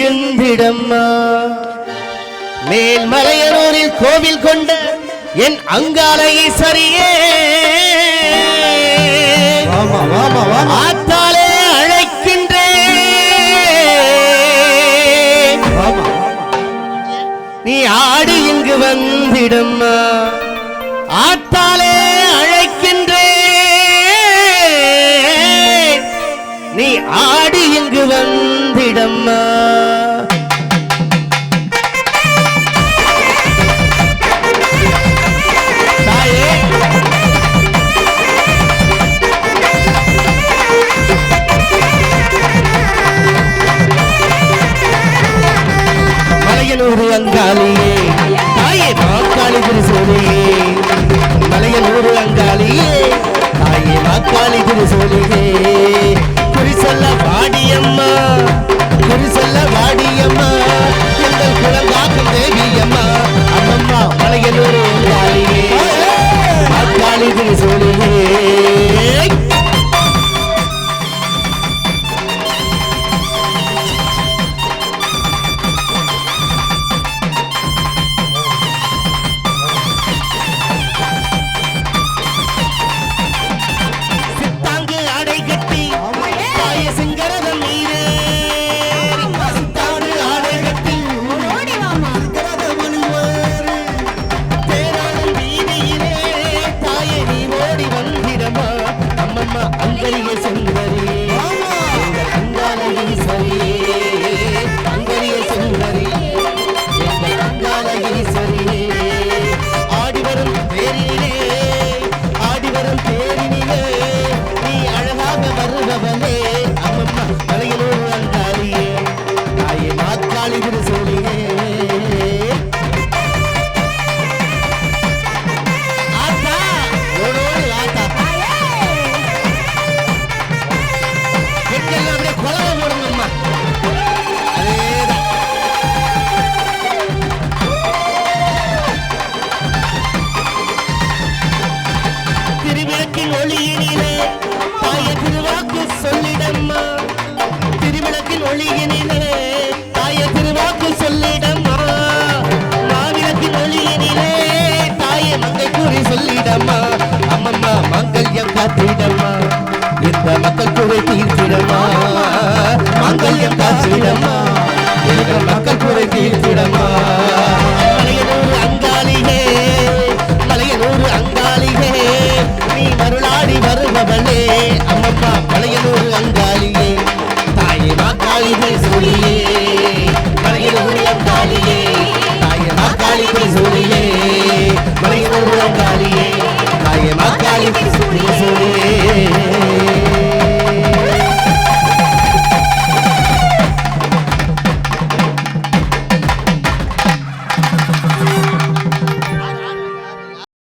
எழுந்திடம்மா மேல்மலையனூரில் கோவில் கொண்ட என் அங்கால ஈஸ்வரியே வாமா வாமா வாமா. ஆத்தாலே அழைக்கின்றேன் நீ ஆடி இங்கு வந்திடம்மா. ஆத்தாலே அழைக்கின்றேன் நீ ஆடி இங்கு வந்திடம்மா தாயே. மலையனூர் அங்காளியே. தாயே மாக்காளி திருசோலியே. மலையனூர் அங்காளியே. தாயே மாக்காளி திருசோலியே. அம்மம்மா ஒளியினிலே தாய திருவாக்கு சொல்லிடம்மா. திருவிளக்கின் ஒளியினிலே தாய திருவாக்கு சொல்லிடம்மா. மாவிளக்கின் ஒளியினிலே தாய மங்கை கூறி சொல்லிடம்மா. அம்மம்மா மங்கல்யம் காத்திடம்மா. இந்த மக்கள் குறை தீர்த்திடம்மா. மங்கல்யம் காத்திடம்மா.